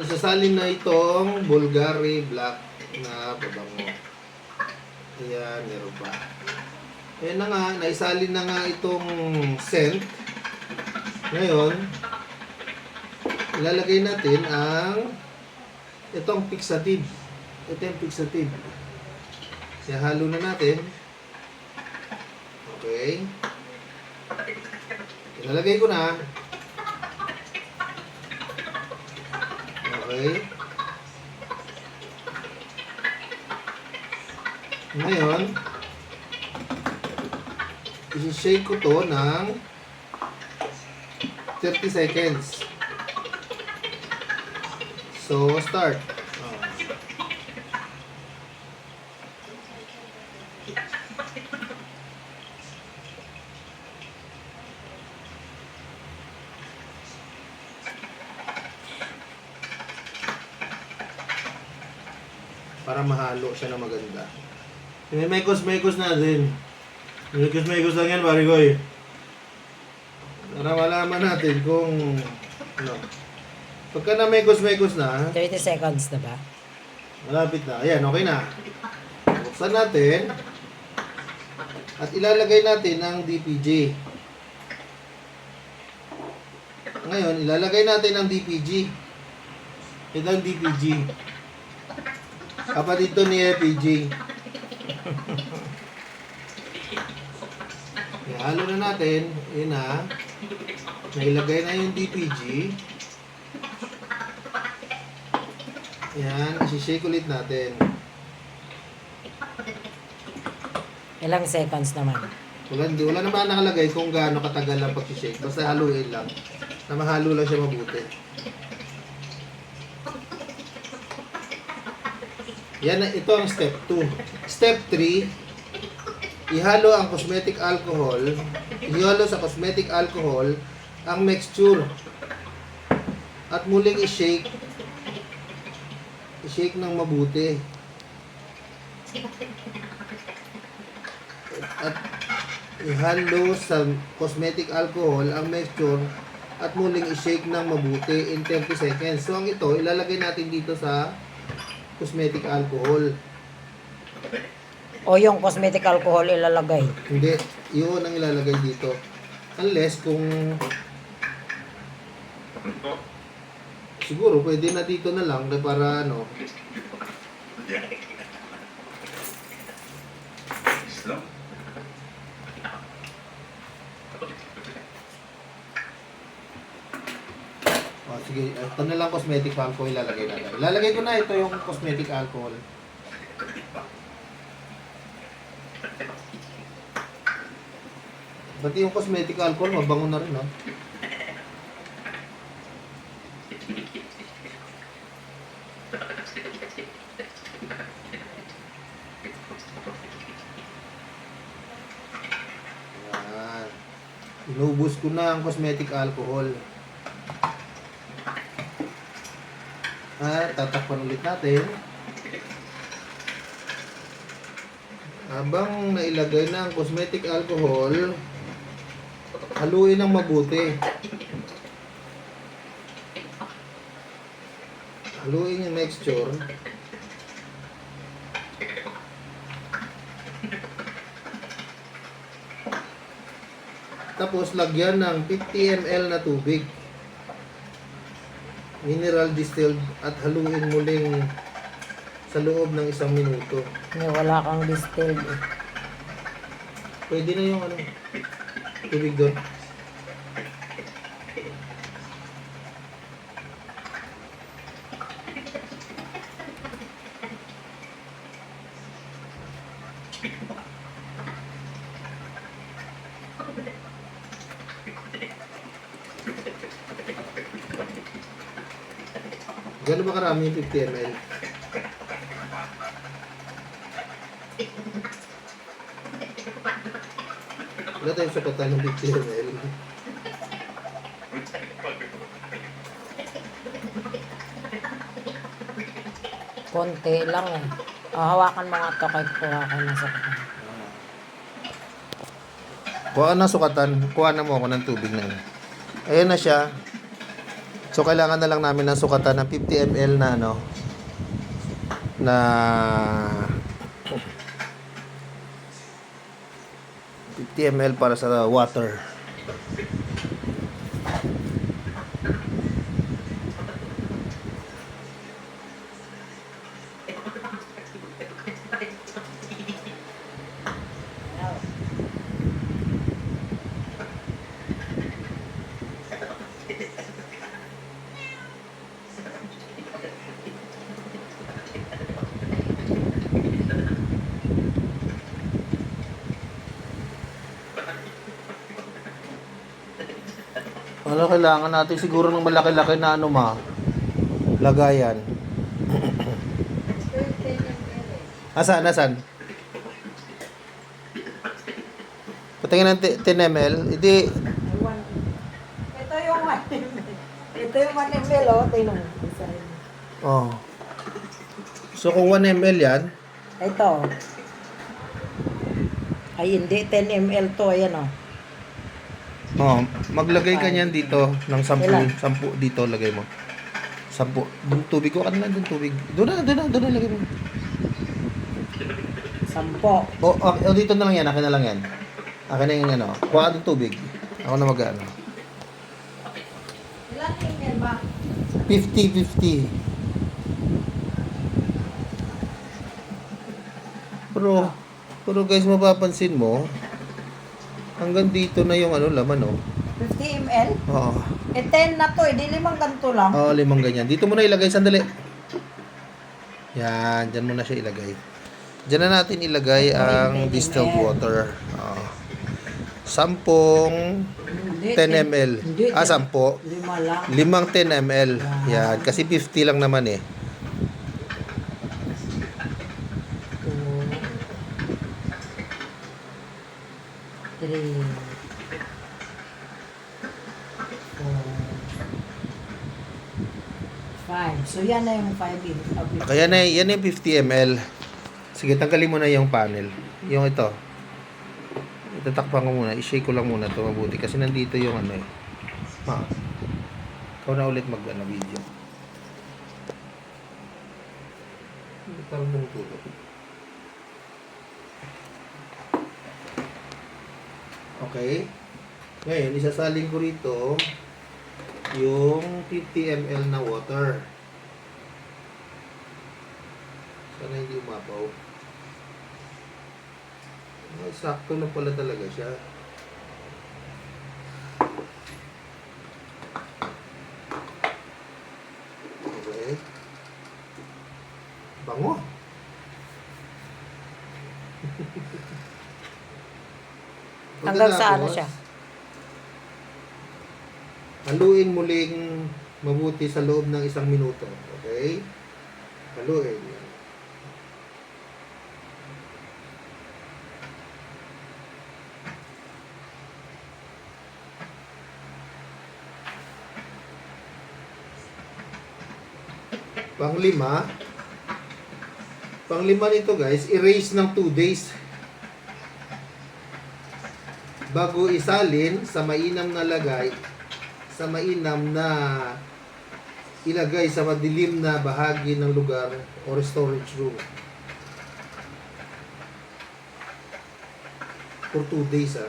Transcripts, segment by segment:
isasalin na itong Bulgari Black na pabango. Ayan, meron pa. Ayan na nga, naisalin na nga itong scent. Ngayon, ilalagay natin ang itong fixative. Ito yung fixative. Kaya halo na natin. Okay. Ilalagay ko na. Okay. Ngayon, isi-shake ko to ng 30 seconds. So, start. Oh. Para mahalo siya na maganda. May mekos-mekos na din. Mekos-mekos lang yan, Barigoy. Para malaman natin kung ano. Pagka na mekos-mekos na, 30 seconds na ba? malapit na. Ayan, okay na. Buksan natin. At ilalagay natin ang DPG. Ngayon, ilalagay natin ang DPG. Ito ang DPG. Kapatid to ni FPG. Ihalo na natin. Yun na. Nailagay na yung DPG. Yan. Isi-shake ulit natin. Ilang seconds naman? Wala, hindi, wala naman nakalagay kung gaano katagal ang pag-shake. Basta haluin lang. Na mahalo lang siya mabuti. Yan, na- ito ang step 2. Step 3, ihalo ang cosmetic alcohol, ihalo sa cosmetic alcohol ang mixture. At muling i-shake. I-shake ng mabuti. At ihalo sa cosmetic alcohol ang mixture at muling i-shake ng mabuti in 30 seconds. So ang ito, ilalagay natin dito sa cosmetic alcohol. O yung cosmetic alcohol ilalagay? Hindi, yun ang ilalagay dito. Unless kung siguro pwede na dito na lang na para ano O, sige, ito na lang cosmetic alcohol ilalagay natin. Ilalagay ko na ito yung cosmetic alcohol. Pati yung cosmetic alcohol, mabango na rin, no? Yan. Inubos ko na ang cosmetic alcohol. At tatakpan ulit natin. Habang nailagay na ang cosmetic alcohol, haluin ng mabuti. Haluin yung mixture. Tapos lagyan ng 50 ml na tubig. Mineral distilled at haluin muling sa loob ng isang minuto. Hindi, wala kang distilled eh. Pwede na yung ano, tubig doon. Gano'n ba karami yung 50 ml? Wala tayong sakatan ng 50 ml. Konti lang eh. O, hawakan mo nga to kahit kuha ka na sa Kuha na sukatan, kuha na mo ako ng tubig na yun. Ayan na siya. So, kailangan na lang namin ng sukatan ng 50 ml na ano, na 50 ml para sa water. Ano kailangan natin siguro ng malaki-laki na ano ma? Lagayan. Asan, asan? Patingin ng ti- 10 ml. Hindi, Ito yung 1 ml. Ito yung 1 ml, oh. Tingnan mo. Isa yun. oh. So kung 1 ml yan, Ito. Ay, hindi. 10 ml to. Ayan, oh. Oh, maglagay ka niyan dito ng 10, Ilan? 10 dito lagay mo. 10. Dun tubig ko kanina dun tubig. Doon na, doon na, doon na lagay mo. Sampo. O, oh, oh, dito na lang yan, akin na lang yan. Akin na yung ano, kuha ng tubig. Ako na mag ano. Ilan ml ba? 50-50. Pero, pero guys, mapapansin mo, hanggang dito na yung ano, laman, oh. 50 ml? Oo. Eh, 10 na to. Eh, di limang ganito lang. Oo, limang ganyan. Dito mo na ilagay, sandali. Yan, dyan mo na siya ilagay. Dyan na natin ilagay ang distilled water. Oo. Sampung Hindi, 10 ml. Ah, 10. sampo. Lima lang. Limang 10 ml. Yan, kasi 50 lang naman eh. 5. So, yan na yung 5 in. Okay, yan na, yan na yung 50 ml. Sige, tanggalin mo na yung panel. Yung ito. Itatakpan ko muna. I-shake ko lang muna ito mabuti. Kasi nandito yung ano eh. Ma, ikaw na ulit mag ano, video. Parang bumutulog. Okay. Ngayon, isasaling ko rito yung 50 ml na water. Sana hindi umapaw. Ay, sakto lang pala talaga siya. Okay. Bango. Hanggang sa ano Pagkatapos, siya? Haluin muling mabuti sa loob ng isang minuto. Okay? Haluin. Panglima, panglima nito guys, erase ng 2 days bago isalin sa mainam na lagay sa mainam na ilagay sa madilim na bahagi ng lugar or storage room for 2 days ah.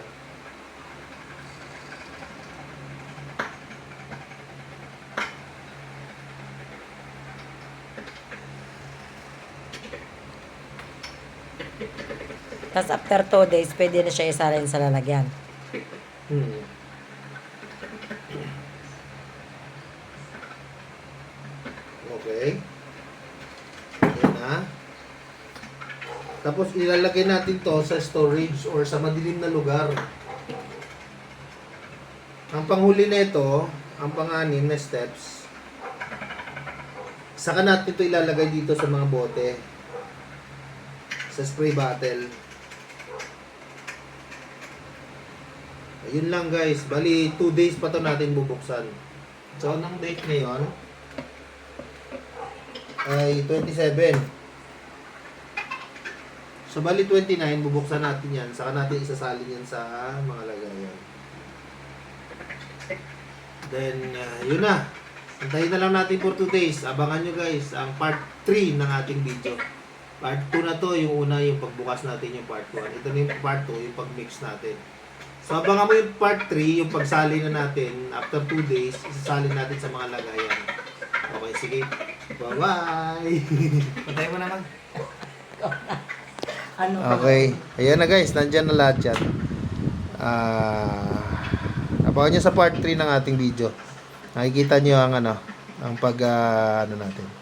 Tapos after two days, pwede na siya isalin sa lalagyan. Hmm. Okay. Yan na. Tapos ilalagay natin to sa storage or sa madilim na lugar. Ang panghuli na ito, ang panganim na steps, saka natin ito ilalagay dito sa mga bote. Sa spray bottle. Ayun lang guys. Bali, 2 days pa to natin bubuksan. So, anong date ngayon? Ay, 27. So, bali 29, bubuksan natin yan. Saka natin isasalin yan sa mga lagayan. Then, uh, yun na. Antayin na lang natin for 2 days. Abangan nyo guys, ang part 3 ng ating video. Part 2 na to, yung una yung pagbukas natin yung part 1. Ito na yung part 2, yung pag-mix natin. So abangan mo yung part 3, yung pagsali na natin, after 2 days, isasali natin sa mga lagayan. Okay, sige. Bye-bye! Patay mo naman. Ano ba? Okay. Ayan na guys, nandyan na lahat yan. Ah, abangan nyo sa part 3 ng ating video. Nakikita nyo ang ano, ang pag ah, ano natin.